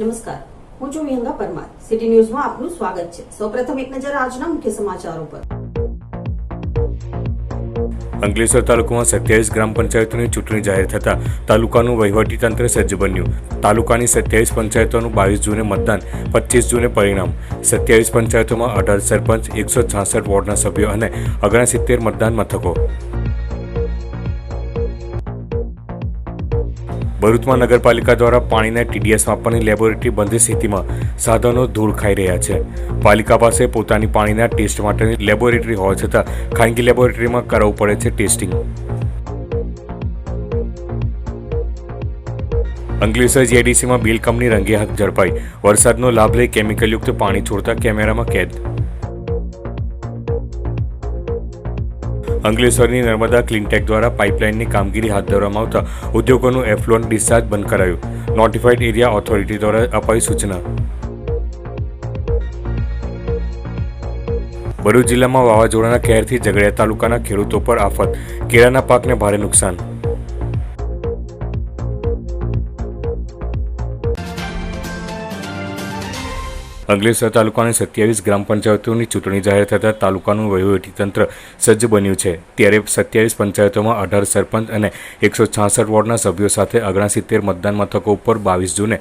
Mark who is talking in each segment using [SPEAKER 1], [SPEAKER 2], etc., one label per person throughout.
[SPEAKER 1] નમસ્કાર. હું છું મિહંગા પરમાર. સિટી ન્યૂઝમાં આપનું સ્વાગત છે. સૌપ્રથમ એક નજર આજના મુખ્ય સમાચારો પર.
[SPEAKER 2] અંકલેશ્વર તાલુકામાં સત્યાવીસ ગ્રામ પંચાયતોની ચૂંટણી જાહેર થતા તાલુકાનું વહીવટીતંત્ર સજ્જ બન્યું. તાલુકાની સત્યાવીસ પંચાયતોનું બાવીસ જૂને મતદાન, પચીસ જૂને પરિણામ. સત્યાવીસ પંચાયતોમાં અઢાર સરપંચ, એકસો છાસઠ વોર્ડના સભ્યો અને ઓગણસિત્તેર મતદાન મથકો. ભરૂચમાં નગરપાલિકા દ્વારા પાણીના ટીડીએસ માપવાની લેબોરેટરી બંધ સ્થિતિમાં સાધનો ધૂળ ખાઈ રહ્યા છે. પાલિકા પાસે પોતાની પાણીના ટેસ્ટ માટેની લેબોરેટરી હોવા છતાં ખાનગી લેબોરેટરીમાં કરાવવું પડે છે ટેસ્ટિંગ. અંકલેશ્વર જીઆઈડીસીમાં બિલ કંપની રંગે હાથ ઝડપાઈ. વરસાદનો લાભ લઈ કેમિકલયુક્ત પાણી છોડતા કેમેરામાં કેદ. અંકલેશ્વરની નર્મદા ક્લિનટેક દ્વારા પાઇપલાઇનની કામગીરી હાથ ધરવામાં આવતા ઉદ્યોગોનું એફ્લોન ડિસ્ચાર્જ બંધ કરાયું. નોટિફાઈડ એરિયા ઓથોરિટી દ્વારા અપાઈ સૂચના. ભરૂચ જિલ્લામાં વાવાઝોડાના કહેરથી ઝઘડિયા તાલુકાના ખેડૂતો પર આફત. કેળાના પાકને ભારે નુકસાન. અંકલેશ્વર તાલુકાની સત્યાવીસ ગ્રામ પંચાયતોની ચૂંટણી જાહેર થતાં તાલુકાનું વહીવટીતંત્ર સજ્જ બન્યું છે. ત્યારે સત્યાવીસ પંચાયતોમાં અઢાર સરપંચ અને એકસો છાસઠ વોર્ડના સભ્યો સાથે ઓગણસિત્તેર મતદાન મથકો ઉપર બાવીસ જૂને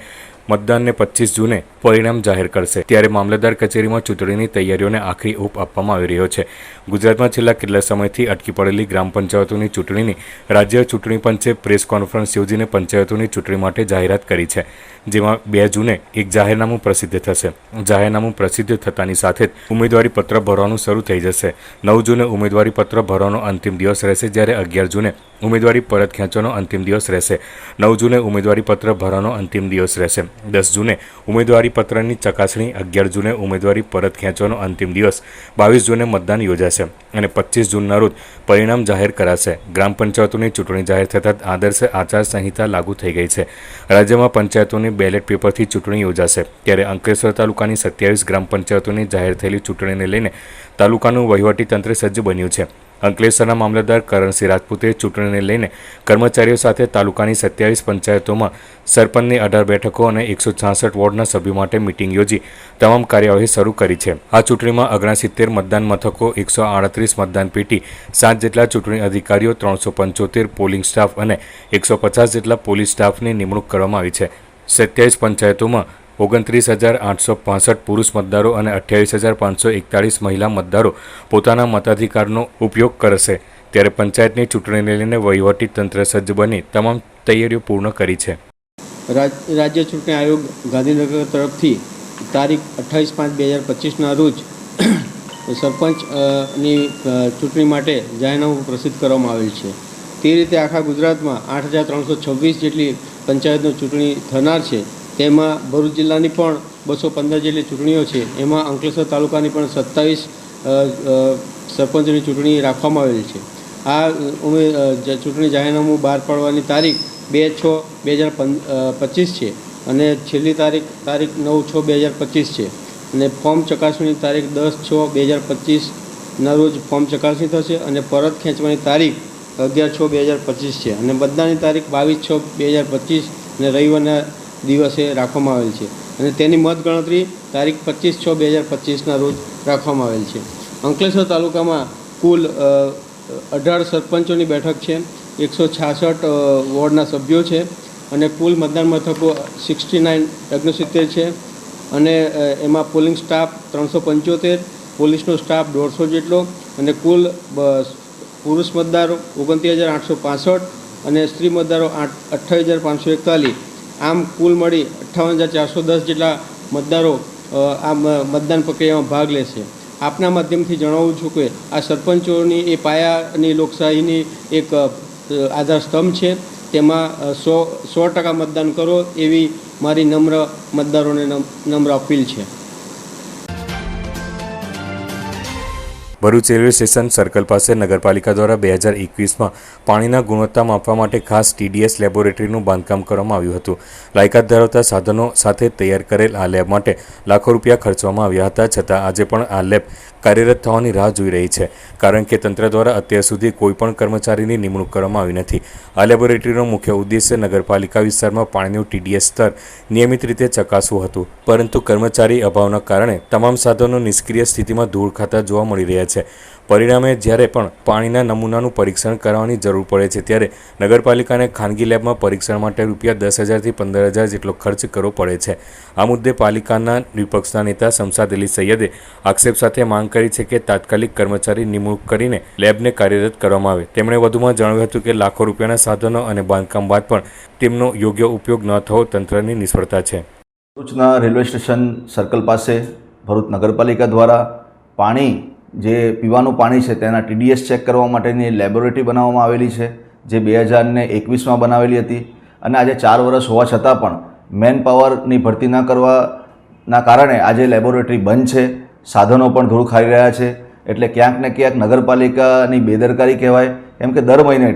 [SPEAKER 2] મતદાનને પચીસ જૂને પરિણામ જાહેર કરશે. ત્યારે મામલતદાર કચેરીમાં ચૂંટણીની તૈયારીઓને આખરી ઓપ આપવામાં આવી રહ્યો છે. ગુજરાતમાં છેલ્લા કેટલા સમયથી અટકી પડેલી ગ્રામ પંચાયતોની ચૂંટણીની રાજ્ય ચૂંટણી પંચે પ્રેસ કોન્ફરન્સ યોજીને પંચાયતોની ચૂંટણી માટે જાહેરાત કરી છે. જેમાં બે જૂને એક જાહેરનામું પ્રસિદ્ધ થશે. જાહેરનામું પ્રસિદ્ધ થતાની સાથે જ ઉમેદવારી પત્ર ભરવાનું શરૂ થઈ જશે. નવ જૂને ઉમેદવારી પત્ર ભરવાનો અંતિમ દિવસ રહેશે જ્યારે અગિયાર જૂને ઉમેદવારી પરત ખેંચવાનો અંતિમ દિવસ રહેશે. નવ જૂને ઉમેદવારી પત્ર ભરવાનો અંતિમ દિવસ રહેશે. દસ જૂને ઉમેદવારી પત્રની ચકાસણી, અગિયાર જૂને ઉમેદવારી પરત ખેંચવાનો અંતિમ દિવસ, બાવીસ જૂને મતદાન યોજાશે અને પચીસ જૂનના રોજ પરિણામ જાહેર કરાશે. ગ્રામ પંચાયતોની ચૂંટણી જાહેર થતાં આદર્શ આચારસંહિતા લાગુ થઈ ગઈ છે. રાજ્યમાં પંચાયતોની બેલેટ પેપરથી ચૂંટણી યોજાશે. ત્યારે અંકલેશ્વર તાલુકાની સત્યાવીસ ગ્રામ પંચાયતોની જાહેર થયેલી ચૂંટણીને લઈને તાલુકાનું વહીવટીતંત્ર સજ્જ બન્યું છે. અંકલેશ્વરના મામલતદાર કરણસિંહ રાજપૂતે ચૂંટણીને લઈને કર્મચારીઓ સાથે તાલુકાની સત્યાવીસ પંચાયતોમાં સરપંચની અઢાર બેઠકો અને એકસો છાસઠ વોર્ડના સભ્યો માટે મિટિંગ યોજી તમામ કાર્યવાહી શરૂ કરી છે. આ ચૂંટણીમાં ઓગણસિત્તેર મતદાન મથકો, એકસો આડત્રીસ મતદાન પેટી, સાત જેટલા ચૂંટણી અધિકારીઓ, ત્રણસો પંચોતેર પોલિંગ સ્ટાફ અને એકસો પચાસ જેટલા પોલીસ સ્ટાફની નિમણૂક કરવામાં આવી છે. સત્યાવીસ પંચાયતોમાં ઓગણત્રીસ હજાર આઠસો પાસઠ પુરુષ મતદારો અને અઠ્યાવીસ હજાર પાંચસો એકતાળીસ મહિલા મતદારો પોતાના મતાધિકારનો ઉપયોગ કરશે. ત્યારે પંચાયતની ચૂંટણીને લઈને વહીવટી તંત્ર સજ્જ બની તમામ તૈયારીઓ પૂર્ણ કરી છે.
[SPEAKER 3] રાજ- રાજ્ય ચૂંટણી આયોગ ગાંધીનગર તરફથી તારીખ અઠ્ઠાવીસ પાંચ બે હજાર પચીસના રોજ સરપંચ અ, ની અ, ચૂંટણી માટે જાહેરનામું પ્રસિદ્ધ કરવામાં આવેલ છે. તે રીતે આખા ગુજરાતમાં આઠ હજાર ત્રણસો છવ્વીસ જેટલી પંચાયતનો ચૂંટણી થનાર છે, તેમાં ભરૂચ જિલ્લાની પણ બસો પંદર જેટલી ચૂંટણીઓ છે, એમાં અંકલેશ્વર તાલુકાની પણ સત્તાવીસ સરપંચની ચૂંટણી રાખવામાં આવેલી છે. આ ઉમે ચૂંટણી જાહેરનામું બહાર પાડવાની તારીખ બે છ બે હજાર પચીસ છે અને છેલ્લી તારીખ તારીખ નવ છ બે હજાર પચીસ છે. અને ફોર્મ ચકાસણીની તારીખ દસ છ બે હજાર પચીસના રોજ ફોર્મ ચકાસણી થશે અને પરત ખેંચવાની તારીખ અગિયાર છ બે હજાર પચીસ છે. અને મતદાનની તારીખ બાવીસ છ બે હજાર પચીસ અને રવિવારના દિવસે રાખવામાં આવેલ છે. અને તેની મતગણતરી તારીખ પચીસ છ બે હજાર પચીસના રોજ રાખવામાં આવેલ છે. અંકલેશ્વર તાલુકામાં કુલ અઢાર સરપંચોની બેઠક છે. એકસો છાસઠ વોર્ડના સભ્યો છે. અને કુલ મતદાન મથકો સિક્સટી નાઇન ઓગણસિત્તેર છે. અને એમાં પોલિંગ સ્ટાફ ત્રણસો પંચોતેર, પોલીસનો સ્ટાફ દોઢસો જેટલો અને કુલ પુરુષ મતદારો ઓગણત્રીસ હજાર આઠસો પાસઠ અને સ્ત્રી મતદારો આઠ અઠ્ઠાવીસ હજાર પાંચસો એકતાલીસ. આમ કુલ મળી અઠ્ઠાવન હજાર ચારસો દસ જેટલા મતદારો આ મતદાન પ્રક્રિયામાં ભાગ લેશે. આપના માધ્યમથી જણાવું છું કે આ સરપંચોની એ પાયાની લોકશાહીની એક આધારસ્તંભ આધાર સ્તંભ છે. તેમાં સો સો ટકા મતદાન કરો એવી મારી નમ્ર મતદારોને નમ- નમ્ર અપીલ છે.
[SPEAKER 2] ભરૂચ રેલવે સ્ટેશન સર્કલ પાસે નગરપાલિકા દ્વારા બે હજાર એકવીસમાં પાણીના ગુણવત્તા માપવા માટે ખાસ ટીડીએસ લેબોરેટરીનું બાંધકામ કરવામાં આવ્યું હતું. લાયકાત ધરાવતા સાધનો સાથે તૈયાર કરેલ આ લેબ માટે લાખો રૂપિયા ખર્ચવામાં આવ્યા હતા, છતાં આજે પણ આ લેબ કાર્યરત થવાની રાહ જોઈ રહી છે, કારણ કે તંત્ર દ્વારા અત્યાર સુધી કોઈપણ કર્મચારીની નિમણૂક કરવામાં આવી નથી. આ લેબોરેટરીનો મુખ્ય ઉદ્દેશ્ય નગરપાલિકા વિસ્તારમાં પાણીનું ટીડીએસ સ્તર નિયમિત રીતે ચકાસવું હતું. પરંતુ કર્મચારી અભાવના કારણે તમામ સાધનો નિષ્ક્રિય સ્થિતિમાં ધૂળ ખાતા જોવા મળી રહ્યા છે. પરિણામે જ્યારે પણ પાણીના નમૂનાનું પરીક્ષણ કરાવવાની જરૂર પડે છે, ત્યારે નગરપાલિકાને ખાનગી લેબમાં પરીક્ષણ માટે રૂપિયા દસ હજારથી પંદર હજાર જેટલો ખર્ચ કરવો પડે છે. આ મુદ્દે પાલિકાના વિપક્ષના નેતા શમસાદ અલી સૈયદે આક્ષેપ સાથે માંગ કરી છે કે તાત્કાલિક કર્મચારી નિમણૂક કરીને લેબને કાર્યરત કરવામાં આવે. તેમણે વધુમાં જણાવ્યું હતું કે લાખો રૂપિયાના સાધનો અને બાંધકામ બાદ પણ તેમનો યોગ્ય ઉપયોગ ન થવો તંત્રની નિષ્ફળતા છે.
[SPEAKER 4] ભરૂચના રેલવે સ્ટેશન સર્કલ પાસે ભરૂચ નગરપાલિકા દ્વારા પાણી જે પીવાનું પાણી છે તેના ટીડીએસ ચેક કરવા માટેની લેબોરેટરી બનાવવામાં આવેલી છે, જે બે હજારને એકવીસમાં બનાવેલી હતી. અને આજે ચાર વર્ષ હોવા છતાં પણ મેન પાવરની ભરતી ન કરવાના કારણે આજે લેબોરેટરી બંધ છે. સાધનો પણ ધૂળ ખાઈ રહ્યા છે. એટલે ક્યાંક ને ક્યાંક નગરપાલિકાની બેદરકારી કહેવાય. એમ કે દર મહિને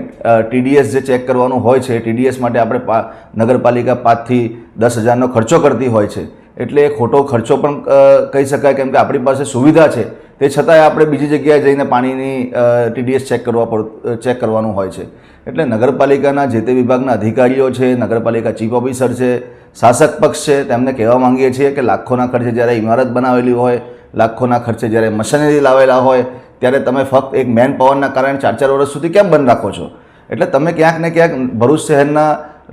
[SPEAKER 4] ટીડીએસ જે ચેક કરવાનું હોય છે ટીડીએસ માટે આપણે પા, નગરપાલિકા પાંચથી દસ હજારનો ખર્ચો કરતી હોય છે. એટલે એ ખોટો ખર્ચો પણ કહી શકાય. કેમ કે આપણી પાસે સુવિધા છે. તે છતાંય આપણે બીજી જગ્યાએ જઈને પાણીની ટીડીએસ ચેક કરવા પડ ચેક કરવાનું હોય છે. એટલે નગરપાલિકાના જે તે વિભાગના અધિકારીઓ છે, નગરપાલિકા ચીફ ઓફિસર છે, શાસક પક્ષ છે, તેમને કહેવા માંગીએ છીએ કે લાખોના ખર્ચે જ્યારે ઇમારત બનાવેલી હોય, લાખોના ખર્ચે જ્યારે મશીનરી લાવેલા હોય, ત્યારે તમે ફક્ત એક મેન પાવરના કારણે ચાર ચાર વર્ષ સુધી કેમ બંધ રાખો છો? એટલે તમે ક્યાંક ને ક્યાંક ભરૂચ શહેરના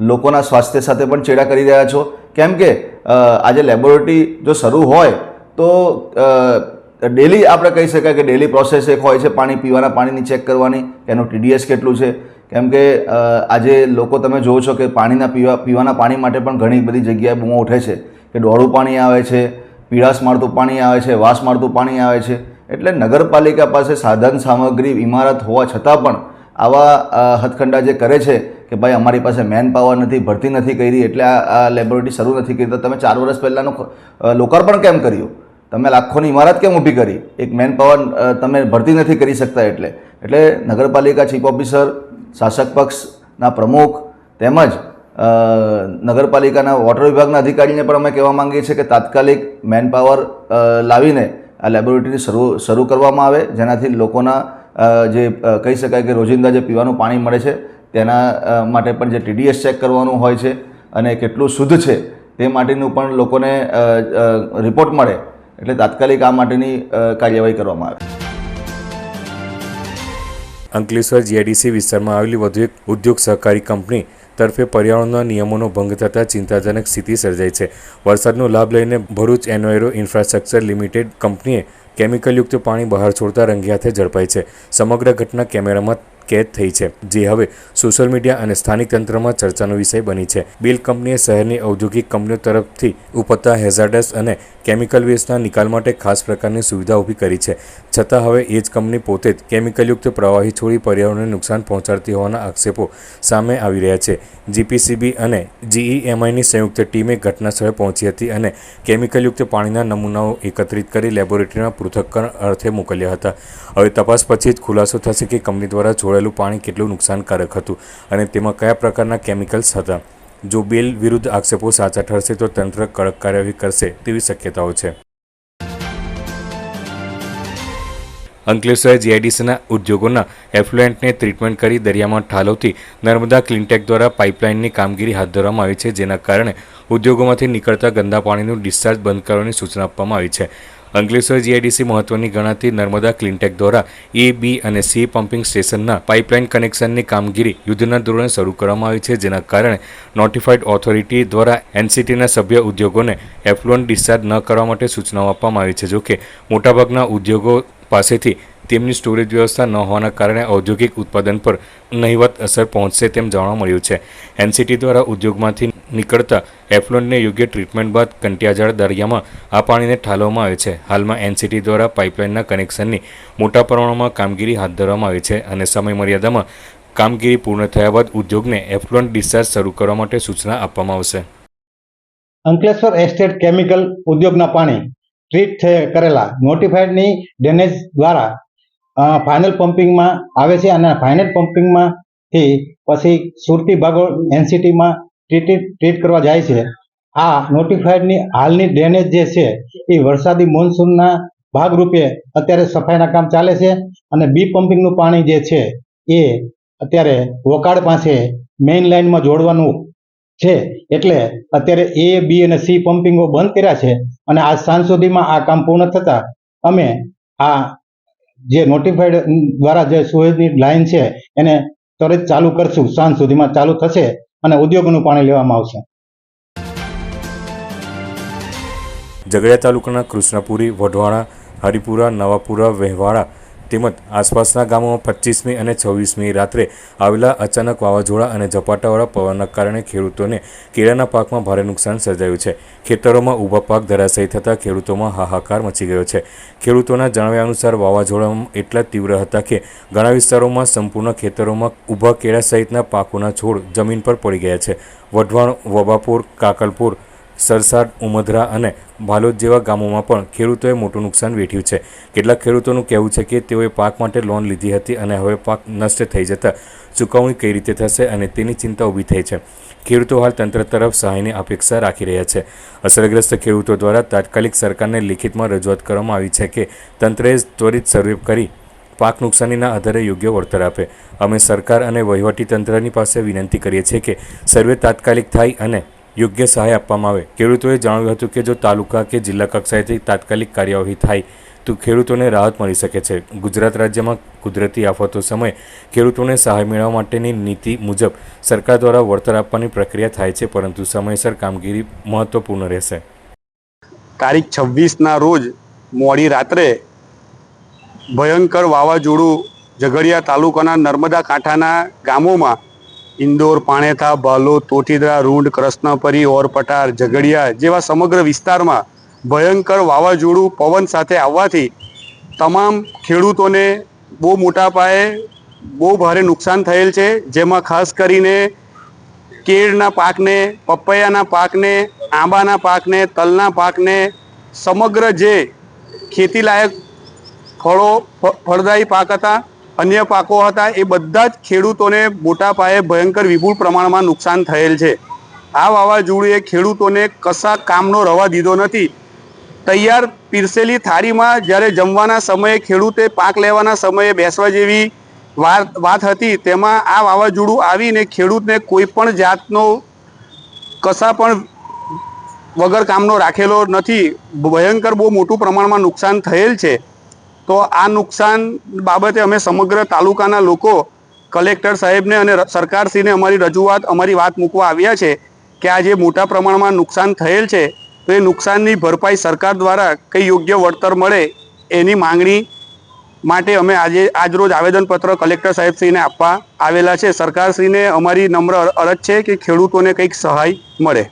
[SPEAKER 4] લોકોના સ્વાસ્થ્ય સાથે પણ ચેડા કરી રહ્યા છો. કેમ કે આજે લેબોરેટરી જો શરૂ હોય, તો ડેલી આપણે કહી શકાય કે ડેલી પ્રોસેસ એક હોય છે, પાણી પીવાના, પાણીની ચેક કરવાની, એનું ટીડીએસ કેટલું છે? કેમ કે આજે લોકો તમે જોવો છો કે પાણીના પીવા, પીવાના પાણી માટે પણ ઘણી બધી જગ્યાએ બૂમો ઉઠે છે. કે ડોળું પાણી આવે છે, પીળાશ મારતું પાણી આવે છે, વાસ મારતું પાણી આવે છે. એટલે નગરપાલિકા પાસે સાધન સામગ્રી, ઇમારત હોવા છતાં પણ આવા હથખંડા જે કરે છે કે ભાઈ અમારી પાસે મેન પાવર નથી, ભરતી નથી કરી, એટલે આ લેબોરેટરી શરૂ નથી કરી, તો તમે ચાર વર્ષ પહેલાંનું લોકાર્પણ કેમ કર્યું? તમે લાખોની ઇમારત કેમ ઊભી કરી? એક મેન પાવર તમે ભરતી નથી કરી શકતા એટલે. એટલે નગરપાલિકા ચીફ ઓફિસર શાસક પક્ષના પ્રમુખ તેમજ નગરપાલિકાના વોટર વિભાગના અધિકારીને પણ અમે કહેવા માંગીએ છીએ કે તાત્કાલિક મેન પાવર લાવીને આ લેબોરેટરી શરૂ શરૂ કરવામાં આવે. જેનાથી લોકોના જે કહી શકાય કે રોજિંદા જે પીવાનું પાણી મળે છે, તેના માટે પણ જે ટીડીએસ ચેક કરવાનું હોય છે અને કેટલું શુદ્ધ છે તે માટેનું પણ લોકોને રિપોર્ટ મળે. એટલે તાત્કાલિક આ માટેની કાર્યવાહી કરવામાં આવે.
[SPEAKER 2] અંકલેશ્વર જીઆઈડીસી વિસ્તારમાં આવેલી વધુ એક ઉદ્યોગ સહકારી કંપની તરફે પર્યાવરણના નિયમોનો ભંગ થતાં ચિંતાજનક સ્થિતિ સર્જાઈ છે. વરસાદનો લાભ લઈને ભરૂચ એનવાયરો ઇન્ફ્રાસ્ટ્રક્ચર લિમિટેડ કંપનીએ કેમિકલયુક્ત પાણી બહાર છોડતા રંગિયાથે ઝડપાઈ છે. સમગ્ર ઘટના કેમેરામાં કેદ થઈ છે, જે હવે સોશિયલ મીડિયા અને સ્થાનિક તંત્રમાં ચર્ચાનો વિષય બની છે. બિલ કંપનીએ શહેરની ઔદ્યોગિક કંપનીઓ તરફથી ઉપતા હેઝાર્ડસ અને કેમિકલ વેસ્ટના નિકાલ માટે ખાસ પ્રકારની સુવિધા ઊભી કરી છે. છતાં હવે એ જ કંપની પોતે જ કેમિકલયુક્ત પ્રવાહી છોડી પર્યાવરણને નુકસાન પહોંચાડતી હોવાના આક્ષેપો સામે આવી રહ્યા છે. જીપીસીબી અને જીઈએમઆઈની સંયુક્ત ટીમે ઘટનાસ્થળે પહોંચી હતી અને કેમિકલયુક્ત પાણીના નમૂનાઓ એકત્રિત કરી લેબોરેટરીમાં પૃથ્થકરણ અર્થે મોકલ્યા હતા. હવે તપાસ પછી જ ખુલાસો થશે કે કંપની દ્વારા છોડેલું પાણી કેટલું નુકસાનકારક હતું અને તેમાં કયા પ્રકારના કેમિકલ્સ હતા. જો બિલ વિરુદ્ધ આક્ષેપો સાચા ઠરશે તો તંત્ર કડક કાર્યવાહી કરશે તેવી શક્યતાઓ છે. અંકલેશ્વર જીઆઈડીસીના ઉદ્યોગોના એફ્લુએન્ટને ટ્રીટમેન્ટ કરી દરિયામાં ઠાલવતી નર્મદા ક્લિનટેક દ્વારા પાઇપલાઇનની કામગીરી હાથ ધરવામાં આવી છે, જેના કારણે ઉદ્યોગોમાંથી નીકળતા ગંદા પાણીનું ડિસ્ચાર્જ બંધ કરવાની સૂચના આપવામાં આવી છે. અંકલેશ્વર જીઆઈડીસી મહત્વની ગણાતી નર્મદા ક્લિનટેક દ્વારા એ બી અને સી પમ્પિંગ સ્ટેશનના પાઇપલાઇન કનેક્શનની કામગીરી યુદ્ધના ધોરણે શરૂ કરવામાં આવી છે, જેના કારણે નોટિફાઈડ ઓથોરિટી દ્વારા એનસીટીના સભ્ય ઉદ્યોગોને એફ્લુઅન્ટ ડિસ્ચાર્જ ન કરવા માટે સૂચનાઓ આપવામાં આવી છે. જોકે મોટાભાગના ઉદ્યોગો પાસેથી તેમની સ્ટોરેજ વ્યવસ્થા ન હોવાના કારણે ઔદ્યોગિક ઉત્પાદન પર નહિવત અસર પહોંચશે તેમ જાણવા મળ્યું છે. એનસીટી દ્વારા ઉદ્યોગમાંથી નીકળતા એફલોનને યોગ્ય ટ્રીટમેન્ટ બાદ કંટિયાજાળ દરિયામાં આ પાણીને ઠાલવવામાં આવે છે. હાલમાં એનસીટી દ્વારા પાઇપલાઇનના કનેક્શનની મોટા પ્રમાણમાં કામગીરી હાથ ધરવામાં આવી છે અને સમય મર્યાદામાં કામગીરી પૂર્ણ થયા બાદ ઉદ્યોગને એફલોન ડિસ્ચાર્જ શરૂ કરવા માટે સૂચના આપવામાં આવશે.
[SPEAKER 5] અંકલેશ્વર એસ્ટેટ કેમિકલ ઉદ્યોગના પાણી ટ્રીટ કરેલા નોટિફાઈડની ડેનેજ દ્વારા ફાઇનલ પમ્પિંગમાં આવે છે અને ફાઇનલ પમ્પિંગમાંથી પછી સુરતી ભાગો એનસીટીમાં ટ્રીટ કરવા જાય છે, આ નોટિફાઈડની હાલની ડેનેજ જે છે, એ વરસાદી મોન્સૂનના ભાગરૂપે અત્યારે સફાઈના કામ ચાલે છે અને બી પમ્પિંગનું પાણી જે છે, એ અત્યારે વોકાડ પાસે મેઇન લાઇનમાં જોડવાનું છે. એટલે અત્યારે એ બી અને સી પમ્પિંગો બંધ કર્યા છે અને આજ સાંજ સુધીમાં આ કામ પૂર્ણ થતાં અમે આ જે નોટિફાઈડ દ્વારા જે સુએજની લાઇન છે, એને ત્વરિત ચાલુ કરશું. સાંજ સુધીમાં ચાલુ થશે. અને ઉદ્યોગોનું પાણી લેવામાં આવશે.
[SPEAKER 2] ઝઘડિયા તાલુકાના કૃષ્ણપુરી વઢવાણા હરિપુરા નવાપુરા વહેવાડા તેમજ આસપાસના ગામોમાં પચીસમી અને છવ્વીસમી રાત્રે આવેલા અચાનક વાવાઝોડા અને ઝપાટાવાળા પવનના કારણે ખેડૂતોને કેળાના પાકમાં ભારે નુકસાન સર્જાયું છે. ખેતરોમાં ઊભા પાક ધરાશાયી થતાં ખેડૂતોમાં હાહાકાર મચી ગયો છે. ખેડૂતોના જણાવ્યા અનુસાર વાવાઝોડા એટલા તીવ્ર હતા કે ઘણા વિસ્તારોમાં સંપૂર્ણ ખેતરોમાં ઊભા કેળા સહિતના પાકોના છોડ જમીન પર પડી ગયા છે. વઢવાણ, વબાપુર, કાકલપુર સરસાડ ઉમદરા અને ભાલોદ જેવા ગામોમાં પણ ખેડૂતોએ મોટું નુકસાન વેઠ્યું છે. કેટલાક ખેડૂતોનું કહેવું છે કે તેઓએ પાક માટે લોન લીધી હતી અને હવે પાક નષ્ટ થઈ જતાં ચૂકવણી કઈ રીતે થશે અને તેની ચિંતા ઊભી થઈ છે. ખેડૂતો હાલ તંત્ર તરફ સહાયની અપેક્ષા રાખી રહ્યા છે. અસરગ્રસ્ત ખેડૂતો દ્વારા તાત્કાલિક સરકારને લિખિતમાં રજૂઆત કરવામાં આવી છે કે તંત્રએ ત્વરિત સર્વે કરી પાક નુકસાનીના આધારે યોગ્ય વળતર આપે. અમે સરકાર અને વહીવટી તંત્રની પાસે વિનંતી કરીએ છીએ કે સર્વે તાત્કાલિક થાય અને યોગ્ય સહાય આપવામાં આવે. ખેડૂતોએ જણાવ્યું હતું કે જો તાલુકા કે જિલ્લા કક્ષાએથી તાત્કાલિક કાર્યવાહી થાય, તો ખેડૂતોને રાહત મળી શકે છે. ગુજરાત રાજ્યમાં કુદરતી આફતો સમયે ખેડૂતોને સહાય મેળવવા માટેની નીતિ મુજબ સરકાર દ્વારા વળતર આપવાની પ્રક્રિયા થાય છે, પરંતુ સમયસર કામગીરી મહત્વપૂર્ણ રહેશે.
[SPEAKER 6] તારીખ છવ્વીસના રોજ મોડી રાત્રે ભયંકર વાવાઝોડું ઝઘડિયા તાલુકાના નર્મદા કાંઠાના ગામોમાં ઇન્દોર, પાણેથા, બાલોદ, તોટીદરા, રૂંડ, કૃષ્ણપરી, ઓરપટાર, ઝઘડિયા જેવા સમગ્ર વિસ્તારમાં ભયંકર વાવાઝોડું પવન સાથે આવવાથી તમામ ખેડૂતોને બહુ મોટા પાયે બહુ ભારે નુકસાન થયેલ છે. જેમાં ખાસ કરીને કેળના પાકને, પપૈયાના પાકને, આંબાના પાકને, તલના પાકને સમગ્ર જે ખેતીલાયક ફળો ફળદાયી પાક હતા અન્ય પાકો હતા, એ બધા જ ખેડૂતોને મોટા પાયે ભયંકર વિપુલ પ્રમાણમાં નુકસાન થયેલ છે. આ વાવાઝોડુએ ખેડૂતોને કશા કામનો રવા દીધો નથી. તૈયાર પીરસેલી થાળીમાં જ્યારે જમવાના સમયે ખેડૂતે પાક લેવાના સમયે બેસવા જેવી વાત વાત હતી, તેમાં આ વાવાઝોડું આવીને ખેડૂતને કોઈ પણ જાતનો કશા પણ વગર કામનો રાખેલો નથી. ભયંકર બહુ મોટું પ્રમાણમાં નુકસાન થયેલ છે. તો આ નુકસાન બાબતે અમે સમગ્ર તાલુકાના લોકો, કલેક્ટર સાહેબને અને સરકારશ્રીને અમારી રજૂઆત, અમારી વાત મૂકવા આવ્યા છે કે આ જે મોટા પ્રમાણમાં નુકસાન થયેલ છે, તો એ નુકસાનની ભરપાઈ સરકાર દ્વારા કંઈ યોગ્ય વળતર મળે એની માંગણી માટે અમે આજે, આજરોજ આવેદનપત્ર કલેક્ટર સાહેબશ્રીને આપવા આવેલા છે. સરકારશ્રીને અમારી નમ્ર અર- અરજ છે કે ખેડૂતોને કંઈક સહાય મળે.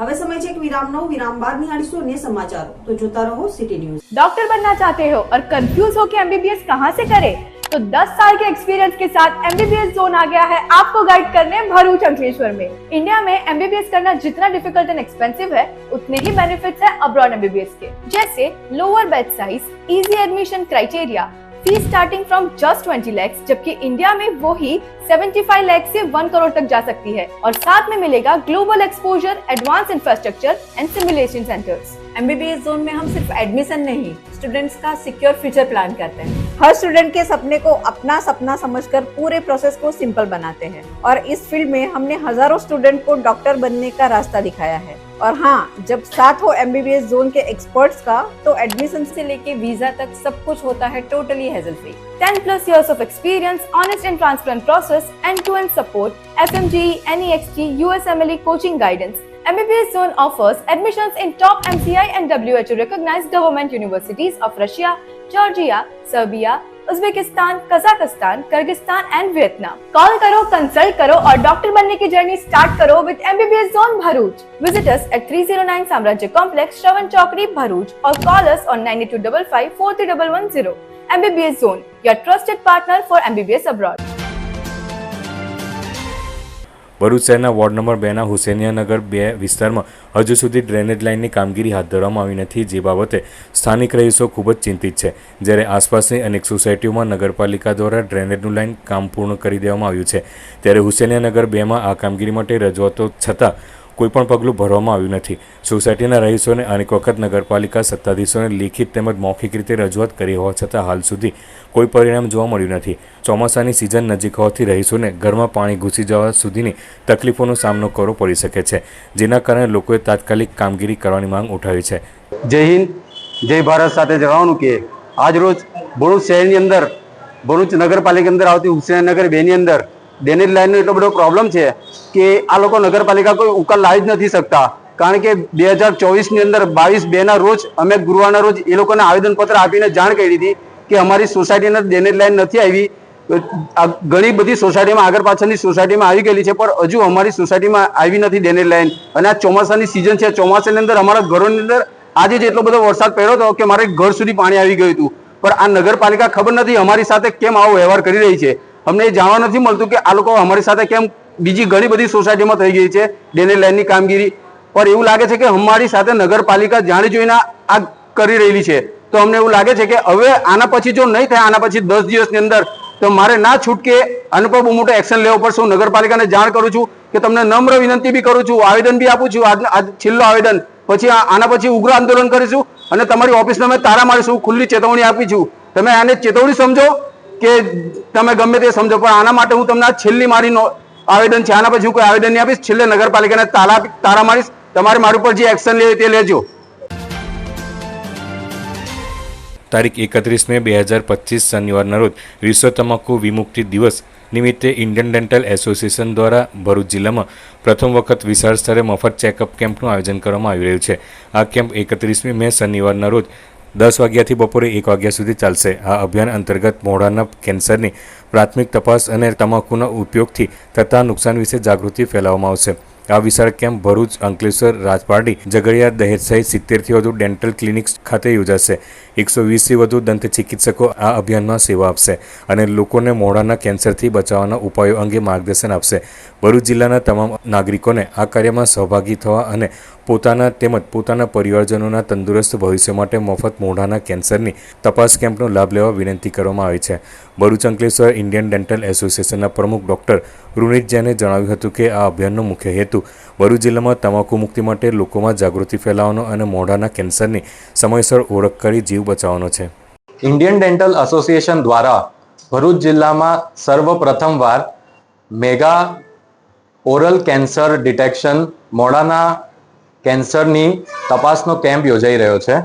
[SPEAKER 1] હવે સમય છે એક વિરામનો વિરામ બાદ નિહાળીશું અન્ય સમાચારો તો જોતા રહો સિટી ન્યૂઝ
[SPEAKER 7] डॉक्टर बनना चाहते हो और कंफ्यूज हो कि एमबीबीएस कहाँ से करें तो 10 साल के एक्सपीरियंस के साथ एमबीबीएस जोन आ गया है आपको गाइड करने भरूच अंकलेश्वर में इंडिया में एमबीबीएस करना जितना डिफिकल्ट एंड एक्सपेंसिव है उतने ही बेनिफिट्स है अब्रॉड एमबीबीएस के जैसे lower bed size easy admission criteria fees starting from just 20 lakhs जबकि इंडिया में वो ही 75 लैक्स से 1 करोड़ तक जा सकती है। और साथ में मिलेगा global exposure advance infrastructure and simulation centres
[SPEAKER 8] MBBS zone में हम सिर्फ़ एडमिशन नहीं स्टूडेंट्स का सिक्योर फ्यूचर प्लान करते हैं। हर स्टूडेंट के सपने को अपना सपना समझकर पूरे प्रोसेस को सिंपल बनाते हैं। और इस फ़ील्ड में हमने हज़ारों स्टूडेंट को डॉक्टर बनने का रास्ता दिखाया है। और हाँ जब साथ हो एम जोन के एक्सपर्ट्स का तो एडमिशन से लेके वीज़ा तक सब कुछ होता है totally hassle free
[SPEAKER 7] ten plus years of experience honest and transparent process end to end support F M G N E X T U S M L coaching guidance MBBS Zone offers admissions in top MCI and WHO recognized government universities of Russia, Georgia, Serbia, Uzbekistan, Kazakhstan, Kyrgyzstan and Vietnam. Call करो consult करो और doctor बनने की journey start करो with MBBS zone Bharuch visit us at 309 Samrajya complex Shravan Chokdi Bharuch और call us on 9255 trusted partner for M B B S abroad.
[SPEAKER 2] Bharuch શહેરના ward number બેના હુસેનિયાનગર બે વિસ્તારમાં હજુ સુધી ડ્રેનેજ લાઇનની કામગીરી હાથ ધરવામાં આવી નથી, જે બાબતે સ્થાનિક રહીશો ખૂબ જ ચિંતિત છે. જ્યારે આસપાસની અનેક સોસાયટીઓમાં નગરપાલિકા દ્વારા ડ્રેનેજનું લાઇન કામ પૂર્ણ કરી દેવામાં આવ્યું છે. ત્યારે હુસેનિયાનગર બેમાં આ કામગીરી માટે રજૂઆતો છતાં કોઈ પણ પગલું ભરવામાં આવ્યું નથી. સોસાયટીના રહીશોને અનેક વખત નગરપાલિકા સત્તાધીશોને લેખિત તેમજ મૌખિક રીતે રજૂઆત કરી હોવા છતાં હાલ સુધી કોઈ પરિણામ જોવા મળ્યું નથી. ચોમાસાની સિઝન નજીક હોવાથી રહીશોને ઘરમાં પાણી ઘૂસી જવા સુધીની તકલીફોનો સામનો કરવો પડી શકે છે, જેના કારણે લોકોએ તાત્કાલિક કામગીરી કરવાની માંગ ઉઠાવી છે.
[SPEAKER 9] જય હિન્દ, જય ભારત સાથે જણાવવાનું કે. આજરોજ ભરૂચ શહેરની અંદર, ભરૂચ નગરપાલિકા અંદર આવતી હુસેનનગર બેની અંદર ડેનેજ લાઇનનો એટલો બધો પ્રોબ્લેમ છે કે આ લોકો નગરપાલિકા કોઈ ઉકેલ લાવી જ નથી શકતા. કારણ કે બે હજાર ચોવીસની અંદર બાવીસ બેના રોજ અમે ગુરુવારના રોજ એ લોકોને આવેદનપત્ર આપીને જાણ કરી હતી કે અમારી સોસાયટીના અંદર ડેનેજ લાઇન નથી આવી. ઘણી બધી સોસાયટીમાં આગળ પાછળની સોસાયટીમાં આવી ગયેલી છે, પણ હજુ અમારી સોસાયટીમાં આવી નથી ડેનેજ લાઇન અને આ ચોમાસાની સિઝન છે, ચોમાસાની અંદર અમારા ઘરોની અંદર આજે જ એટલો બધો વરસાદ પડ્યો હતો કે મારે ઘર સુધી પાણી આવી ગયું હતું. પણ આ નગરપાલિકા ખબર નથી અમારી સાથે કેમ આવો વ્યવહાર કરી રહી છે. અમને જાણવા નથી મળતું કે આ લોકો અમારી સાથે કેમ બીજી ઘણી બધી સોસાયટીમાં થઈ ગઈ છે ડેની લાઇનની કામગીરી. પણ એવું લાગે છે કે અમારી સાથે નગરપાલિકા જાણી જોઈને આ કરી રહેલી છે. તો અમને એવું લાગે છે કે હવે આના પછી જો નહીં થાય, આના પછી દસ દિવસની અંદર, તો મારે ના છૂટકે આના પર બહુ મોટો એક્શન લેવો પડશે. હું નગરપાલિકાને જાણ કરું છું કે તમને નમ્ર વિનંતી બી કરું છું, આવેદન બી આપું છું. આજ છેલ્લો આવેદન. પછી આના પછી ઉગ્ર આંદોલન કરીશું અને તમારી ઓફિસને અમે તારા મારીશું. ખુલ્લી ચેતવણી આપી છું. તમે આને ચેતવણી સમજો. કે તમે ગમે તે સમજો, પણ આના માટે હું તમને છેલ્લી મારી આવેદન છે. આના પછી હું કોઈ આવેદન નહીં આપીશ. છેલ્લે નગરપાલિકાને તારા તારા મારીશ. તમારે મારી ઉપર જે એક્શન લે તે લેજો.
[SPEAKER 2] તારીખ એકત્રીસ મે બે હજાર પચીસ શનિવારના રોજ વિશ્વ તમાકુ વિમુક્તિ દિવસ નિમિત્તે ઇન્ડિયન ડેન્ટલ એસોસિએશન દ્વારા ભરૂચ જિલ્લામાં પ્રથમ વખત વિશાળ સ્તરે મફત ચેકઅપ કેમ્પનું આયોજન કરવામાં આવી રહ્યું છે. આ કેમ્પ એકત્રીસમી મે શનિવારના રોજ દસ વાગ્યાથી બપોરે એક વાગ્યા સુધી ચાલશે. આ અભિયાન અંતર્ગત મોઢાના કેન્સરની પ્રાથમિક તપાસ અને તમાકુના ઉપયોગથી થતા નુકસાન વિશે જાગૃતિ ફેલાવવામાં આવશે. આ વિશાળ કેમ્પ ભરૂચ, અંકલેશ્વર, રાજપારડી, ઝઘડિયા, દહેજ સહિત સિત્તેરથી વધુ ડેન્ટલ ક્લિનિક્સ ખાતે યોજાશે. એકસો વીસથી વધુ દંત ચિકિત્સકો આ અભિયાનમાં સેવા આપશે અને લોકોને મોઢાના કેન્સરથી બચાવવાના ઉપાયો અંગે માર્ગદર્શન આપશે. ભરૂચ જિલ્લાના તમામ નાગરિકોને આ કાર્યમાં સહભાગી થવા અને પોતાના તેમજ પોતાના પરિવારજનોના તંદુરસ્ત ભવિષ્ય માટે મફત મોઢાના કેન્સરની તપાસ કેમ્પનો લાભ લેવા વિનંતી કરવામાં આવી છે. ભરૂચ, અંકલેશ્વર ઇન્ડિયન ડેન્ટલ એસોસિએશનના પ્રમુખ ડોક્ટર રૂનિત જણાવ્યું હતું કે આ અભિયાનનો મુખ્ય હેતુ ભરૂચ જિલ્લામાં તમાકુ મુક્તિ માટે લોકોમાં જાગૃતિ ફેલાવવાનો અને મોઢાના કેન્સરની સમયસર ઓળખ કરી જીવ બચાવવાનો છે.
[SPEAKER 10] ઇન્ડિયન ડેન્ટલ એસોસિએશન દ્વારા ભરૂચ જિલ્લામાં સર્વપ્રથમવાર મેગા ઓરલ કેન્સર ડિટેક્શન મોડાના કેન્સરની તપાસનો કેમ્પ યોજાઈ રહ્યો છે.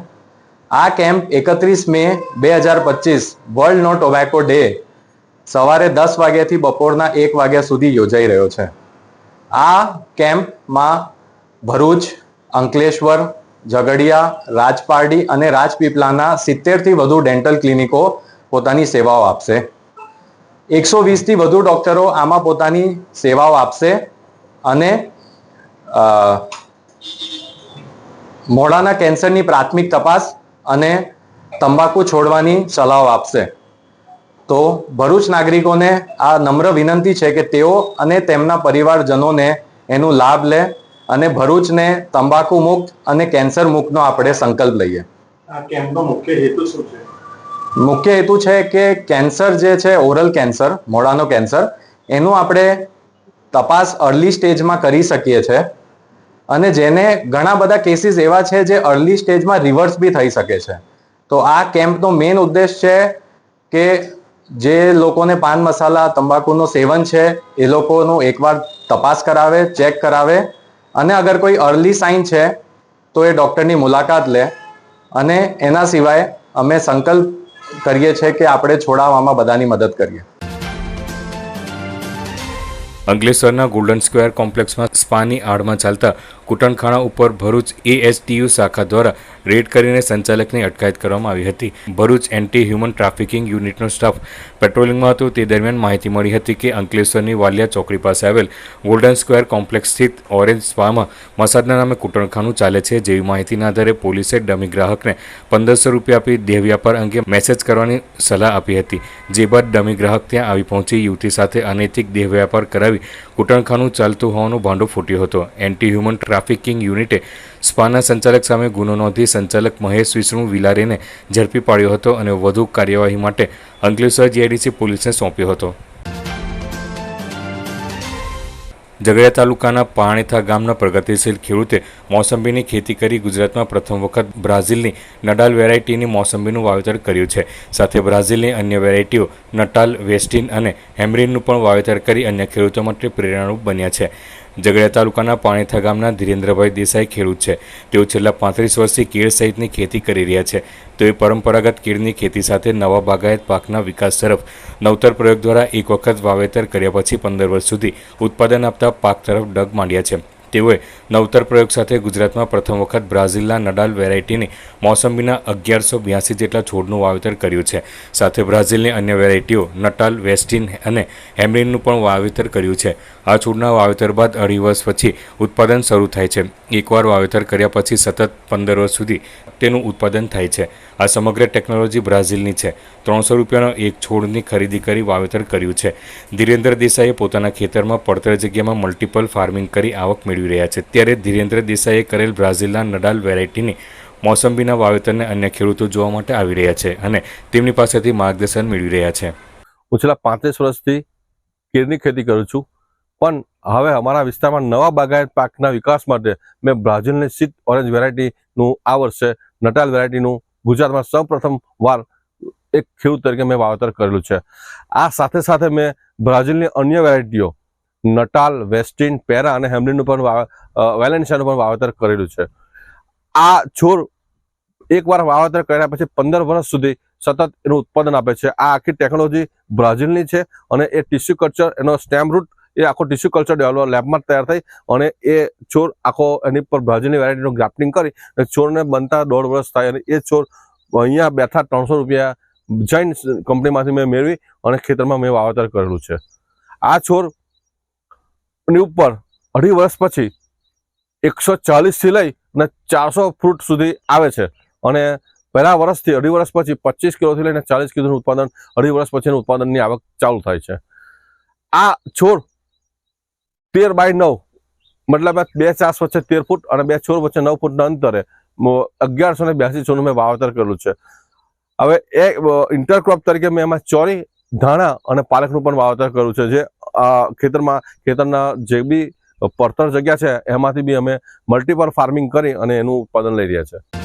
[SPEAKER 10] આ કેમ્પ એકત્રીસ મે બે હજાર પચીસ વર્લ્ડ નો ટોબેકો ડે સવારે દસ વાગ્યાથી બપોરના એક વાગ્યા સુધી યોજાઈ રહ્યો છે. આ કેમ્પમાં ભરૂચ, અંકલેશ્વર, ઝઘડિયા, રાજપારડી અને રાજપીપળાના સિત્તેરથી વધુ ડેન્ટલ ક્લિનિકો પોતાની સેવાઓ આપશે. એકસો વીસથી વધુ ડૉક્ટરો આમાં પોતાની સેવાઓ આપશે અને મોડાના કેન્સરની પ્રાથમિક તપાસ અને તંબાકુ છોડવાની સલાહ આપશે. તો ભરૂચ નાગરિકોને આ નમ્ર વિનંતી છે કે તેઓ અને તેમના પરિવારજનોને એનું લાભ લે અને ભરૂચને તંબાકુ મુક્ત અને કેન્સર મુક્તનો આપણે સંકલ્પ લઈએ.
[SPEAKER 11] કેમ્પનો મુખ્ય હેતુ શું છે?
[SPEAKER 10] મુખ્ય હેતુ છે કે કેન્સર જે છે ઓરલ કેન્સર મોડાનો કેન્સર એનું આપણે તપાસ અર્લી સ્ટેજમાં કરી શકીએ છીએ અને જેને ઘણા બધા કેસીસ એવા છે જે અર્લી સ્ટેજમાં રિવર્સ બી થઈ શકે છે. તો આ કેમ્પનો મેઇન ઉદ્દેશ છે કે જે લોકોને પાન મસાલા, તંબાકુનું સેવન છે, એ લોકોનું એકવાર તપાસ કરાવે, ચેક કરાવે. અને અગર કોઈ અર્લી સાઇન છે, તો એ ડૉક્ટરની મુલાકાત લે. અને એના સિવાય અમે સંકલ્પ કરીએ છીએ કે આપણે છોડાવવામાં બધાની મદદ કરીએ.
[SPEAKER 2] અંકલેશ્વરના ગોલ્ડન સ્ક્વેર કોમ્પ્લેક્સમાં સ્પાની આડમાં ચાલતા કૂટણખાણા ઉપર ભરૂચ એએસટીયુ શાખા દ્વારા રેડ કરીને સંચાલકની અટકાયત કરવામાં આવી હતી. ભરૂચ એન્ટી હ્યુમન ટ્રાફિકિંગ યુનિટનો સ્ટાફ પેટ્રોલિંગમાં હતો. તે દરમિયાન માહિતી મળી હતી કે અંકલેશ્વરની વાલિયા ચોકડી પાસે આવેલ ગોલ્ડન સ્ક્વેર કોમ્પ્લેક્સ સ્થિત ઓરેન્જ સ્પામાં મસાજના નામે કૂટણખાનું ચાલે છે. જેવી માહિતીના આધારે પોલીસે ડમી ગ્રાહકને પંદરસો રૂપિયા આપી દેહ વ્યાપાર અંગે મેસેજ કરવાની સલાહ આપી હતી. જે બાદ ડમી ગ્રાહક ત્યાં આવી પહોંચી યુવતી સાથે અનૈતિક દેહ વ્યાપાર કરાવી કૂટણખાનું ચાલતું હોવાનો ભાંડો ફૂટ્યો હતો. એન્ટી હ્યુમન ટ્રાફિકિંગ યુનિટે સ્પાના સંચાલક સામે ગુનો નોંધી સંચાલક મહેશ વિષ્ણુ વિલારેને ઝડપી પાડ્યો હતો અને વધુ કાર્યવાહી માટે અંકલેશ્વર જીઆઈડીસી પોલીસને સોંપ્યો હતો. ઝઘડિયા તાલુકાના પાણીથા ગામના પ્રગતિશીલ ખેડૂતે મોસંબીની ખેતી કરી ગુજરાતમાં પ્રથમ વખત બ્રાઝિલની નડાલ વેરાયટીની મોસંબીનું વાવેતર કર્યું છે. સાથે બ્રાઝિલની અન્ય વેરાયટીઓ નટાલ, વેસ્ટિન અને હેમરીનનું પણ વાવેતર કરી અન્ય ખેડૂતો માટે પ્રેરણારૂપ બન્યા છે. ઝઘડિયા તાલુકાના પાણીથા ગામના ધીરેન્દ્રભાઈ દેસાઈ ખેડૂત છે. તેઓ છેલ્લા પાંત્રીસ વર્ષથી કેળ સહિતની ખેતી કરી રહ્યા છે. તેઓએ પરંપરાગત કેળની ખેતી સાથે નવા બાગાયત પાકના વિકાસ તરફ નવતર પ્રયોગ દ્વારા એક વખત વાવેતર કર્યા પછી પંદર વર્ષ સુધી ઉત્પાદન આપતા પાક તરફ ડગ માંડ્યા છે. તેઓએ નવતર પ્રયોગ સાથે ગુજરાતમાં પ્રથમ વખત બ્રાઝિલના નડાલ વેરાયટીની મોસંબીના અગિયારસો બ્યાસી જેટલા છોડનું વાવેતર કર્યું છે. સાથે બ્રાઝિલની અન્ય વેરાયટીઓ નટાલ, વેસ્ટિન અને હેમરીનનું પણ વાવેતર કર્યું છે. આ છોડના વાવેતર બાદ અઢી વર્ષ પછી ઉત્પાદન શરૂ થાય છે. એકવાર વાવેતર કર્યા પછી સતત પંદર વર્ષ સુધી તેનું ઉત્પાદન થાય છે. આ સમગ્ર ટેકનોલોજી બ્રાઝિલની છે. ત્રણસો રૂપિયાનો એક છોડની ખરીદી કરી વાવેતર કર્યું છે. ધીરેન્દ્ર દેસાઈએ પોતાના ખેતરમાં પડતર જગ્યામાં મલ્ટિપલ ફાર્મિંગ કરી આવક મેળવી રહ્યા છે. ત્યારે ધીરેન્દ્ર દેસાઈએ કરેલ બ્રાઝિલના નડાલ વેરાયટીની મોસંબીના વાવેતરને અન્ય ખેડૂતો જોવા માટે આવી રહ્યા છે અને તેમની પાસેથી માર્ગદર્શન મેળવી રહ્યા છે.
[SPEAKER 12] ઉછલા પાંત્રીસ વર્ષથી કેરની ખેતી કરું છું. પણ હવે અમારા વિસ્તારમાં નવા બાગાયત પાકના વિકાસ માટે મેં બ્રાઝિલની સીટ ઓરેન્જ વેરાયટીનું આ વર્ષે નટાલ વેરાયટીનું ગુજરાતમાં સૌપ્રથમ વાર એક ખેડૂત તરીકે મેં વાવેતર કરેલું છે. આ સાથે સાથે મેં બ્રાઝિલની અન્ય વેરાયટીઓ, નટાલ, વેસ્ટિન, પેરા અને હેમલિનનું પણ વેલેન્શિયાનું પણ વાવેતર કરેલું છે. આ છોડ એકવાર વાવેતર કર્યા પછી પંદર વર્ષ સુધી સતત એનું ઉત્પાદન આપે છે. આ આખી ટેકનોલોજી બ્રાઝિલની છે અને એ ટિશ્યુ કલ્ચર એનો સ્ટેમ રૂટ એ આખો ટિશ્યુ કલ્ચર ડેવલપર લેબમાં તૈયાર થઈ અને એ છોડ આખો એની પર ભાજીની વેરાયટીનું ગ્રાફ્ટિંગ કરી અને છોડને બનતા દોઢ વર્ષ થાય અને એ છોડ અહીંયા બેઠા ત્રણસો રૂપિયા જૈન કંપનીમાંથી મેં મેળવી અને ખેતરમાં મેં વાવેતર કરેલું છે. આ છોડની ઉપર અઢી વર્ષ પછી એકસો ચાલીસથી લઈ અને ચારસો ફ્રૂટ સુધી આવે છે. અને પહેલા વર્ષથી અઢી વર્ષ પછી પચીસ કિલોથી લઈને ચાલીસ કિલોનું ઉત્પાદન અઢી વર્ષ પછીનું ઉત્પાદનની આવક ચાલુ થાય છે. આ છોડ તેર બાય નવ, મતલબ બે ચાસ વચ્ચે તેર ફૂટ અને બે છોડ વચ્ચે નવ ફૂટના અંતરે અગિયારસો ને બ્યાસી છોડનું મેં વાવેતર કરેલું છે. હવે એ ઇન્ટરક્રોપ તરીકે મેં એમાં ચોરી, ધાણા અને પાલકનું પણ વાવેતર કર્યું છે. જે ખેતરમાં, ખેતરના જે બી પડતર જગ્યા છે, એમાંથી બી અમે મલ્ટીપર ફાર્મિંગ કરી અને એનું ઉત્પાદન લઈ રહ્યા છે.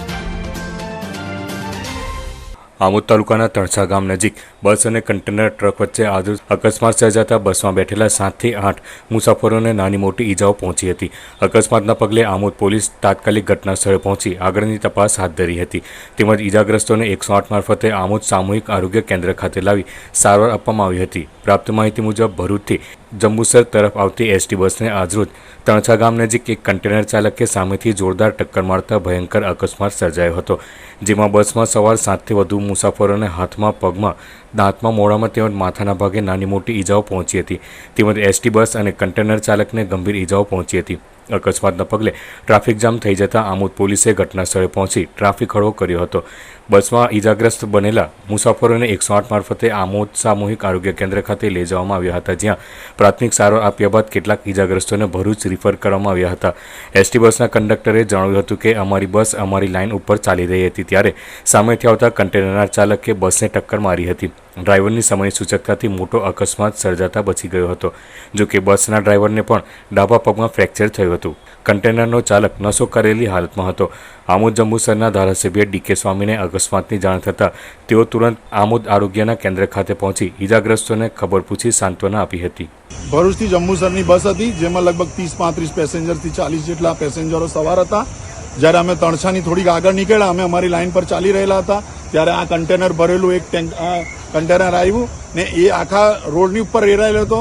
[SPEAKER 2] આમોદ તાલુકાના તણસા ગામ નજીક બસ અને કન્ટેનર ટ્રક વચ્ચે આજુ અકસ્માત સર્જાતા બસમાં બેઠેલા સાતથી આઠ મુસાફરોને નાની મોટી ઈજાઓ પહોંચી હતી. અકસ્માતના પગલે આમોદ પોલીસ તાત્કાલિક ઘટના સ્થળે પહોંચી આગળની તપાસ હાથ ધરી હતી. તેમજ ઈજાગ્રસ્તોને એકસો આઠ મારફતે આમોદ સામૂહિક આરોગ્ય કેન્દ્ર ખાતે લાવી સારવાર આપવામાં આવી હતી. પ્રાપ્ત માહિતી મુજબ ભરૂચથી જંબુસર તરફ આવતી એસટી બસને આજરોજ તણછા ગામ નજીક એક કન્ટેનર ચાલકે સામેથી જોરદાર ટક્કર મારતા ભયંકર અકસ્માત સર્જાયો હતો, જેમાં બસમાં સવાર સાતથી વધુ મુસાફરોને હાથમાં, પગમાં, દાંતમાં મોડામાં તેમજ માથાના ભાગે નાની મોટી ઈજાઓ પહોંચી હતી. તેમજ એસટી બસ અને કન્ટેનર ચાલકને ગંભીર ઈજાઓ પહોંચી હતી. અકસ્માતના પગલે ટ્રાફિક જામ થઈ જતા આમોદ પોલીસે ઘટના સ્થળે પહોંચી ટ્રાફિક હળવો કર્યો હતો. બસમાં ઈજાગ્રસ્ત બનેલા મુસાફરોને એકસો આઠ મારફતે આમોદ સામૂહિક આરોગ્ય કેન્દ્ર ખાતે લઈ જવામાં આવ્યા હતા, જ્યાં પ્રાથમિક સારવાર આપ્યા બાદ કેટલાક ઈજાગ્રસ્તોને ભરૂચ રિફર કરવામાં આવ્યા હતા. એસટી બસના કંડક્ટરે જણાવ્યું હતું કે, અમારી બસ અમારી લાઇન ઉપર ચાલી રહી હતી, ત્યારે સામેથી આવતા કન્ટેનરના ચાલકે બસને ટક્કર મારી હતી. ડ્રાઈવરની સમય સૂચકતાથી મોટો અકસ્માત સર્જાતા બચી ગયો હતો જો કે બસના ડ્રાઈવરને પણ ડાબા પગમાં ફ્રેક્ચર થયું હતું. કન્ટેનરનો ચાલક નશો કરેલી હાલતમાં હતો. આમોદ જંબુસરના ધારાસભ્ય ડીકે સ્વામીને અકસ્માતની જાણ થતાં તેઓ તુરંત આમોદ આરોગ્યના કેન્દ્ર ખાતે પહોંચી ઈજાગ્રસ્તોને ખબર પૂછી સાંત્વના આપી હતી.
[SPEAKER 11] ભરૂચથી જંબુસરની બસ હતી, જેમાં લગભગ ત્રીસ પાંત્રીસ પેસેન્જરથી ચાલીસ જેટલા પેસેન્જરો સવાર હતા. જ્યારે અમે તણછાની થોડીક આગળ નીકળ્યા, અમે અમારી લાઇન પર ચાલી રહેલા હતા. ત્યારે આ કન્ટેનર ભરેલું એક ટેન્ક કન્ટેનર આવ્યું ને એ આખા રોડની ઉપર રેરાયેલો હતો.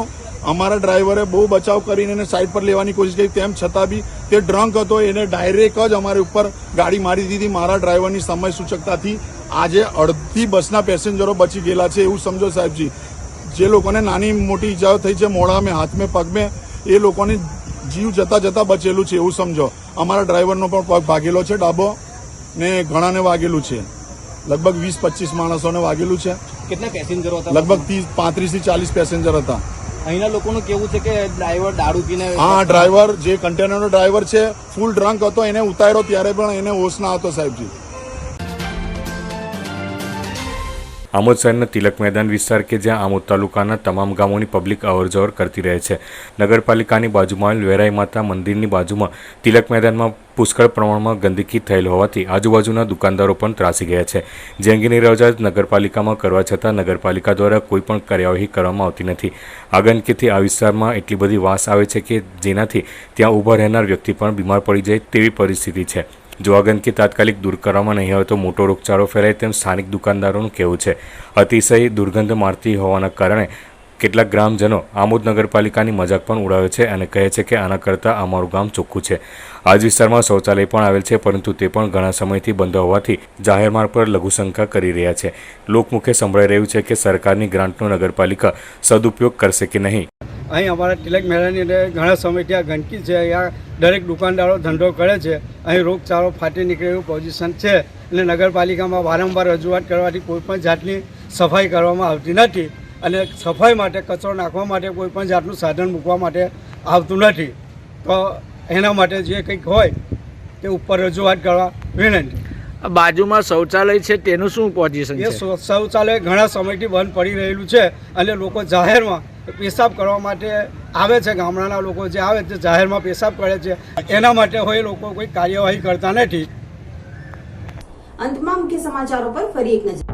[SPEAKER 11] અમારા ડ્રાઈવરે બહુ બચાવ કરીને એને સાઈડ પર લેવાની કોશિશ કરી. તેમ છતાં બી તે ડ્રંક હતો એને ડાયરેક્ટ જ અમારી ઉપર ગાડી મારી દીધી. મારા ડ્રાઈવરની સમય સૂચકતાથી આજે અડધી બસના પેસેન્જરો બચી ગયેલા છે એવું સમજો સાહેબજી. જે લોકોને નાની મોટી ઈજાઓ થઈ છે મોઢામે હાથ મેં પગ મેં એ લોકોને જીવ જતા જતા બચેલું છે એવું સમજો. અમારા ડ્રાઈવરનો પણ પગ ભાગેલો છે ડાબો ને ઘણાને વાગેલું છે. લગભગ વીસ પચીસ માણસોને વાગેલું છે.
[SPEAKER 13] કેટલા પેસેન્જરો હતા?
[SPEAKER 11] લગભગ ત્રીસ પાંત્રીસથી ચાલીસ પેસેન્જર હતા.
[SPEAKER 13] અહીંના લોકોનું કેવું છે કે ડ્રાઈવર દારૂ પીને
[SPEAKER 11] હા ડ્રાઈવર જે કન્ટેનરનો ડ્રાઈવર છે ફૂલ ડ્રંક હતો એને ઉતાર્યો ત્યારે પણ એને હોશ ના હતો સાહેબજી.
[SPEAKER 2] આમોદ શહેરના તિલક મેદાન વિસ્તાર કે જ્યાં આમોદ તાલુકાના તમામ ગામોની પબ્લિક અવરજવર કરતી રહે છે. નગરપાલિકાની બાજુમાં વેરાઈ માતા મંદિરની બાજુમાં તિલક મેદાનમાં પુષ્કળ પ્રમાણમાં ગંદકી થયેલ હોવાથી આજુબાજુના દુકાનદારો પણ ત્રાસી ગયા છે. જે અંગેની રજૂઆત નગરપાલિકામાં કરવા છતાં નગરપાલિકા દ્વારા કોઈ પણ કાર્યવાહી કરવામાં આવતી નથી. આ આ વિસ્તારમાં એટલી બધી વાસ આવે છે કે જેનાથી ત્યાં ઊભા રહેનાર વ્યક્તિ પણ બીમાર પડી જાય તેવી પરિસ્થિતિ છે. જો આ ગંદકી તાત્કાલિક દૂર કરવામાં નહીં આવે તો મોટો રોગચાળો ફેલાય તેમ સ્થાનિક દુકાનદારોનું કહેવું છે. અતિશય દુર્ગંધ મારતી હોવાના કારણે કેટલાક ગ્રામજનો આમોદ નગરપાલિકાની મજાક પણ ઉડાવે છે અને કહે છે કે આના કરતાં અમારું ગામ ચોખ્ખું છે. આ જ વિસ્તારમાં શૌચાલય પણ આવેલ છે, પરંતુ તે પણ ઘણા સમયથી બંધ હોવાથી જાહેર માર્ગ પર લઘુશંકા કરી રહ્યા છે. લોકમુખે સંભળાઈ રહ્યું છે કે સરકારની ગ્રાન્ટનો નગરપાલિકા સદુપયોગ કરશે કે નહીં.
[SPEAKER 14] અહીં અમારા તિલક મેળાની અંદર ઘણા સમયથી આ ગંદકી છે. અહીંયા દરેક દુકાનદારો ધંધો કરે છે. અહીં રોગચાળો ફાટી નીકળે એવું પોઝિશન છે અને નગરપાલિકામાં વારંવાર રજૂઆત કરવાથી કોઈપણ જાતની સફાઈ કરવામાં આવતી નથી. અને સફાઈ માટે કચરો નાખવા માટે કોઈ પણ જાતનું સાધન મૂકવા માટે આવતું નથી. તો એના માટે જે કંઈક હોય તે ઉપર રજૂઆત કરવા વિનંતી.
[SPEAKER 13] બાજુમાં શૌચાલય છે તેનું શું પોઝિશન
[SPEAKER 14] એ શૌચાલય ઘણા સમયથી બંધ પડી રહેલું છે અને લોકો જાહેરમાં પેશાબ કરવા માટે આવે છે. ગામડાના લોકો જે આવે છે જાહેરમાં પેશાબ કરે છે. એના માટે હોય એ લોકો કોઈ કાર્યવાહી કરતા નથી.
[SPEAKER 1] અંતમાં મુખ્ય સમાચારો પર ફરી એક નજર.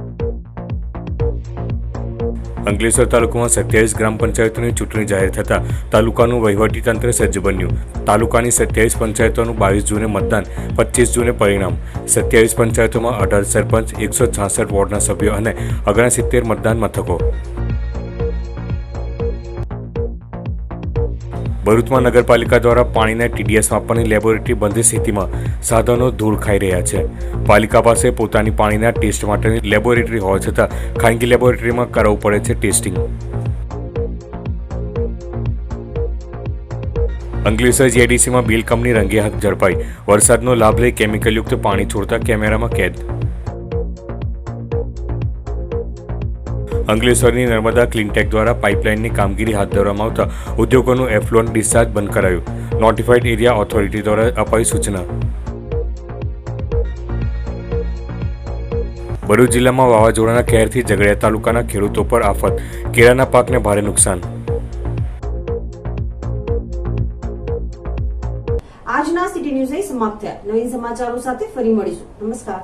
[SPEAKER 2] અંકલેશ્વર તાલુકામાં સત્યાવીસ ગ્રામ પંચાયતોની ચૂંટણી જાહેર થતાં તાલુકાનું વહીવટીતંત્ર સજ્જ બન્યું. તાલુકાની સત્યાવીસ પંચાયતોનું બાવીસ જૂને મતદાન પચીસ જૂને પરિણામ. સત્યાવીસ પંચાયતોમાં અઢાર સરપંચ, એકસો છાસઠ વોર્ડના સભ્યો અને ઓગણસિત્તેર મતદાન મથકો. ભરૂચમાં નગરપાલિકા દ્વારા પાણીના ટીડીએસ માપવાની લેબોરેટરી બંધ સ્થિતિમાં સાધનો ધૂળ ખાઈ રહ્યા છે. પાલિકા પાસે પોતાની પાણીના ટેસ્ટ માટેની લેબોરેટરી હોવા છતાં ખાનગી લેબોરેટરીમાં કરાવવું પડે છે ટેસ્ટિંગ. અંકલેશ્વર જીઆઈડીસીમાં બિલ કંપની રંગે હાથ ઝડપાઈ. વરસાદનો લાભ લઈ કેમિકલયુક્ત પાણી છોડતા કેમેરામાં કેદ અંકલેશ્વરની નર્મદા ક્લીનટેક દ્વારા પાઇપલાઇનની કામગીરી હાથ ધરવામાં આવતા ઉદ્યોગોનું એફલોન ડિસ્ચાર્જ બંધ કરાયું. નોટિફાઈડ એરિયા ઓથોરિટી દ્વારા અપાઈ સૂચના. ભરૂચ જિલ્લામાં વાવાઝોડાના કહેરથી ઝઘડિયા તાલુકાના ખેડૂતો પર આફત. કેળાના પાકને ભારે નુકસાન.
[SPEAKER 1] આજના સિટી ન્યૂઝ સમાપ્ત થયા. નવીન સમાચારો સાથે ફરી મળીશું. નમસ્કાર.